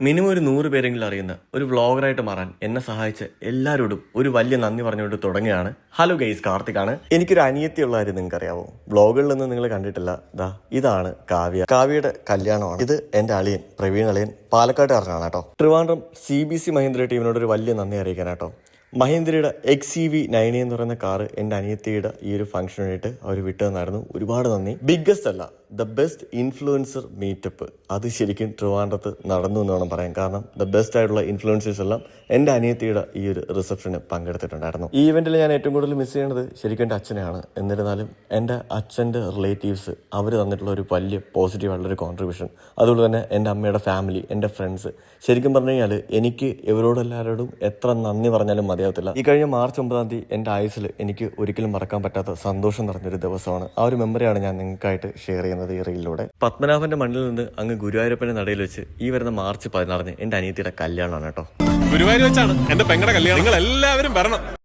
Minimum ഒരു നൂറ് പേരെങ്കിലും അറിയുന്ന ഒരു വ്ളോഗറായിട്ട് മാറാൻ എന്നെ സഹായിച്ച എല്ലാവരോടും ഒരു വലിയ നന്ദി പറഞ്ഞുകൊണ്ട് തുടങ്ങുകയാണ്. ഹലോ ഗൈസ് കാർത്തിക്കാണ് എനിക്കൊരു അനിയത്തിയുള്ള കാര്യം നിങ്ങൾക്ക് അറിയാവോ നിന്ന് നിങ്ങൾ കണ്ടിട്ടില്ല. ദാ ഇതാണ് കാവ്യ. കാവ്യയുടെ കല്യാണമാണ്. ഇത് എന്റെ അളിയൻ പ്രവീൺ അളിയൻ പാലക്കാട്ടുകാരനാണ് കേട്ടോ. Trivandrum C B C Mahindra ടീമിനോട് ഒരു വലിയ നന്ദി അറിയിക്കാൻ കേട്ടോ. മഹീന്ദ്രയുടെ എക്സ് സി വി നയനി എന്ന് പറയുന്ന കാറ് എന്റെ അനിയത്തിയുടെ ഈ ഒരു ഫംഗ്ഷനായിട്ട് അവർ വിട്ടു തന്നായിരുന്നു. ഒരുപാട് നന്ദി. ബിഗ്ഗസ്റ്റ് അല്ല ദ ബെസ്റ്റ് ഇൻഫ്ലുവൻസർ മീറ്റപ്പ്. അത് ശരിക്കും ട്രിവാൻഡ്രത്ത് നടന്നു എന്ന് വേണം പറയാൻ. കാരണം ദ ബെസ്റ്റ് ആയിട്ടുള്ള ഇൻഫ്ലുവൻസേഴ്സ് എല്ലാം എന്റെ അനിയത്തിയുടെ ഈ ഒരു റിസപ്ഷന് പങ്കെടുത്തിട്ടുണ്ടായിരുന്നു. ഈ ഇവന്റിൽ ഞാൻ ഏറ്റവും കൂടുതൽ മിസ് ചെയ്യുന്നത് ശരിക്കും എന്റെ അച്ഛനെയാണ്. എന്നിരുന്നാലും എന്റെ അച്ഛന്റെ റിലേറ്റീവ്സ് അവർ തന്നിട്ടുള്ള ഒരു വലിയ പോസിറ്റീവ് ആയിട്ടുള്ള ഒരു കോൺട്രിബ്യൂഷൻ അതുപോലെ തന്നെ എന്റെ അമ്മയുടെ ഫാമിലി എന്റെ ഫ്രണ്ട്സ് ശരിക്കും പറഞ്ഞു കഴിഞ്ഞാൽ എനിക്ക് ഇവരോടെല്ലാവരോടും എത്ര നന്ദി പറഞ്ഞാലും മതിയാവത്തില്ല. ഈ കഴിഞ്ഞ മാർച്ച് ഒമ്പതാം തീയതി എന്റെ ആയുസിൽ എനിക്ക് ഒരിക്കലും മറക്കാൻ പറ്റാത്ത സന്തോഷം നിറഞ്ഞൊരു ദിവസമാണ്. ആ ഒരു മെമ്മറിയാണ് ഞാൻ നിങ്ങൾക്കായിട്ട് ഷെയർ ചെയ്യുന്നത്. റീലിലൂടെ പത്മനാഭന്റെ മണ്ണിൽ നിന്ന് അങ്ങ് ഗുരുവായൂരപ്പന്റെ നടയിൽ വെച്ച് ഈ വരുന്ന മാർച്ച് പതിനാറിന് എന്റെ അനിയത്തിയുടെ കല്യാണമാണ് കേട്ടോ. ഗുരുവായൂർ വെച്ചാണ് എന്റെ പെങ്ങളുടെ കല്യാണം. നിങ്ങൾ എല്ലാവരും വരണം.